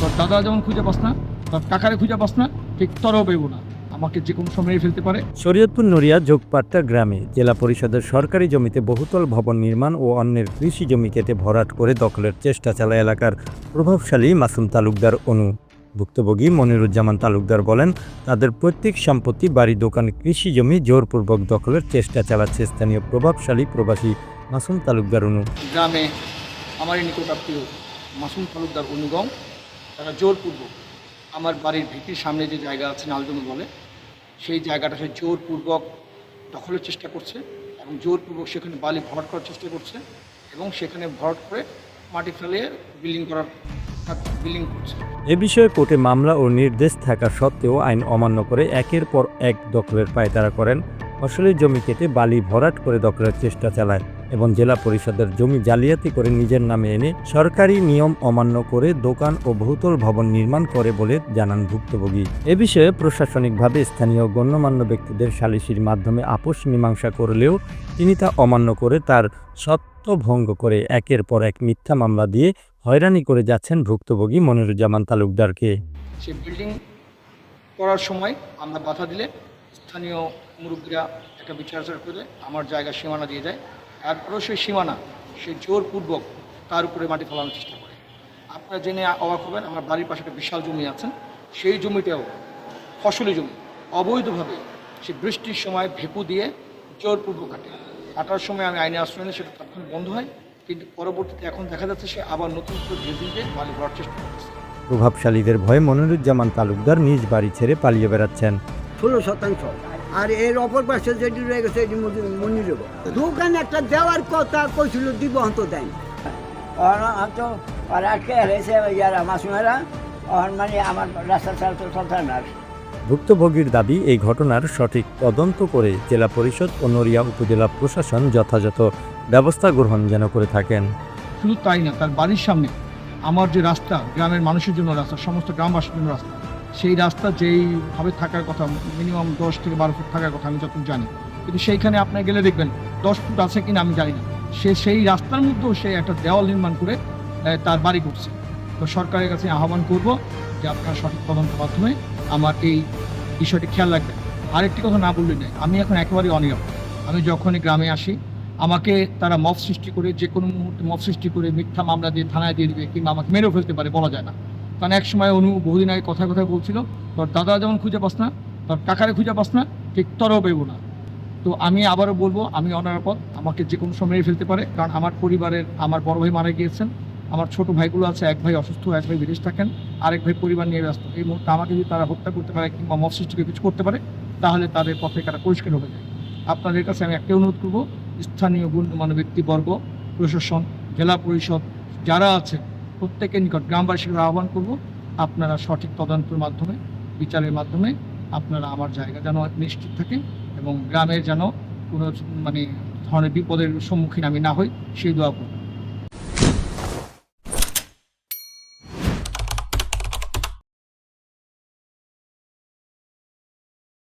তোর দাদা যেমন খুঁজে পাস না, তোর কাকারে খুঁজে পাস না, ঠিক তরও পেব না। আমাকে যে কোনো সময় ফেলতে পারে। শরীয়তপুর নড়িয়া যোগপাট্টা গ্রামে জেলা পরিষদের সরকারি জমিতে বহুতল ভবন নির্মাণ ও অন্যের কৃষি জমি কেটে ভরাট করে দখলের চেষ্টা চালায় এলাকার প্রভাবশালী মাসুম তালুকদার অনু। ভুক্তভোগী মনিরুজ্জামান তালুকদার বলেন, তাদের প্রত্যেক সম্পত্তি, বাড়ি, দোকান, কৃষি জমি জোরপূর্বক দখলের চেষ্টা চালাচ্ছে স্থানীয় প্রভাবশালী প্রবাসী মাসুম তালুকদার অনু। গ্রামে আমারই নিকটাত্মীয় মাসুম তালুকদার অনুগম তারা জোরপূর্বক আমার বাড়ির ভিটির সামনে যে জায়গা আছে নালজমি বলে সেই জায়গাটা সে জোরপূর্বক দখলের চেষ্টা করছে এবং জোরপূর্বক সেখানে বালি ভরাট করার চেষ্টা করছে এবং সেখানে ভরাট করে মাটি ফেলে বিল্ডিং করার বিল্ডিং করছে। এ বিষয়ে কোর্টে মামলা ও নির্দেশ থাকা সত্ত্বেও আইন অমান্য করে একের পর এক দখলের পায়তারা করেন। ফসলের জমি কেটে বালি ভরাট করে দখলের চেষ্টা চালায়। এবং জেলা পরিষদের জমি জালিয়াতি করে নিজের নামে এনে সরকারি নিয়ম অমান্য করে দোকান ও বহুতল ভবন নির্মাণ করে বলে জানান ভুক্তভোগী। এ বিষয়ে প্রশাসনিকভাবে স্থানীয় গণ্যমান্য ব্যক্তিদের সালিসির মাধ্যমে আপোষ মীমাংসা করলেও তিনি তা অমান্য করে তার সত্য ভঙ্গ করে একের পর এক মিথ্যা মামলা দিয়ে হয়রানি করে যাচ্ছেন ভুক্তভোগী মনিরুজ্জামান তালুকদারকে। সে বিল্ডিং করার সময় আমরা বাধা দিলে স্থানীয় মুরব্বীরা একটা বিচার করে আমার জায়গা সীমানা দিয়ে দেয়। তারপরেও সেই সীমানা সে জোরপূর্বক তার উপরে মাটি ফেলানোর চেষ্টা করে। আপনারা জেনে অবাক হবেন আমার বাড়ির পাশে একটা বিশাল জমি আছে। সেই জমিতেও ফসলি জমি। অবৈধভাবে সে বৃষ্টির সময় ভেপু দিয়ে জোরপূর্বক কাটে। কাটার সময় আমি আইনে আশ্রয় নিই সেটা তখন বন্ধ হয় কিন্তু পরবর্তীতে এখন দেখা যাচ্ছে সে আবার নতুন করে ভেপু দিয়ে বালি ভরার চেষ্টা করছে। প্রভাবশালীদের ভয়ে মনিরুজ্জামান তালুকদার নিজ বাড়ি ছেড়ে পালিয়ে বেড়াচ্ছেন। ষোলো শতাংশ। আর এর অপর পাশে যেটি রয়ে গেছে এটি মনির দোকান একটা দেওয়ার কথা কইছিল দিব অন্ত দেয় তো আর আটকে রয়েছে যারা মাসুমেরা। মানে আমার রাস্তা ছাড়া তো চলতে না আর। ভুক্তভোগীর দাবি এই ঘটনার সঠিক তদন্ত করে জেলা পরিষদ ও নড়িয়া উপজেলা প্রশাসন যথাযথ ব্যবস্থা গ্রহণ যেন করে থাকেন। শুধু তাই না তার বাড়ির সামনে আমার যে রাস্তা গ্রামের মানুষের জন্য রাস্তা সমস্ত গ্রামবাসীর জন্য রাস্তা সেই রাস্তা যেইভাবে থাকার কথা মিনিমাম দশ থেকে বারো ফুট থাকার কথা আমি যতটুকু জানি। কিন্তু সেইখানে আপনার গেলে দেখবেন দশ ফুট আছে কিনা আমি জানি না। সে সেই রাস্তার মধ্যেও সে একটা দেওয়াল নির্মাণ করে তার বাড়ি করছে। তো সরকারের কাছে আহ্বান করব যে আপনার সঠিক তদন্তের মাধ্যমে আমার এই বিষয়টি খেয়াল রাখবেন। আরেকটি কথা না বললে নয়, আমি এখন একেবারে অনিরাপদ। আমি যখনই গ্রামে আসি, আমাকে তারা মব সৃষ্টি করে যে কোনো মুহূর্তে মব সৃষ্টি করে মিথ্যা মামলা দিয়ে থানায় দিয়ে দিবে কিংবা আমাকে মেরেও ফেলতে পারে বলা যায় না। কারণ এক সময় অনু বহুদিন আগে কথা কথা বলছিল, তোর দাদা যেমন খুঁজে পাস না, তোর কাকারে খুঁজে পাস না, ঠিক তরও পেব না। তো আমি আবারও বলব, আমি অনারাপদ আমাকে যে কোনো সময় ফেলতে পারে, কারণ আমার পরিবারের, আমার বড় ভাই মারা গিয়েছেন, আমার ছোট ভাইগুলো আছে, এক ভাই অসুস্থ, এক ভাই বিদেশ থাকেন, আরেক ভাই পরিবার নিয়ে ব্যস্ত। এই মুহূর্তে আমাকে যদি তারা হত্যা করতে পারে কিংবা মব সৃষ্টি করে কিছু করতে পারে, তাহলে তাদের পথে তারা পরিষ্কার হয়ে যায়। আপনাদের কাছে আমি একটা অনুরোধ করব, স্থানীয় গণ্যমান্য ব্যক্তিবর্গ, প্রশাসন, জেলা পরিষদ, যারা আছে প্রত্যেকের নিকট গ্রামবাসীকে আহ্বান করব, আপনারা সঠিক তদন্তের মাধ্যমে, বিচারের মাধ্যমে আপনারা আমার জায়গা যেন নিশ্চিত থাকে এবং গ্রামের যেন কোনো মানে ধরনের বিপদের সম্মুখীন আমি না হই, সেই দোয়া করব।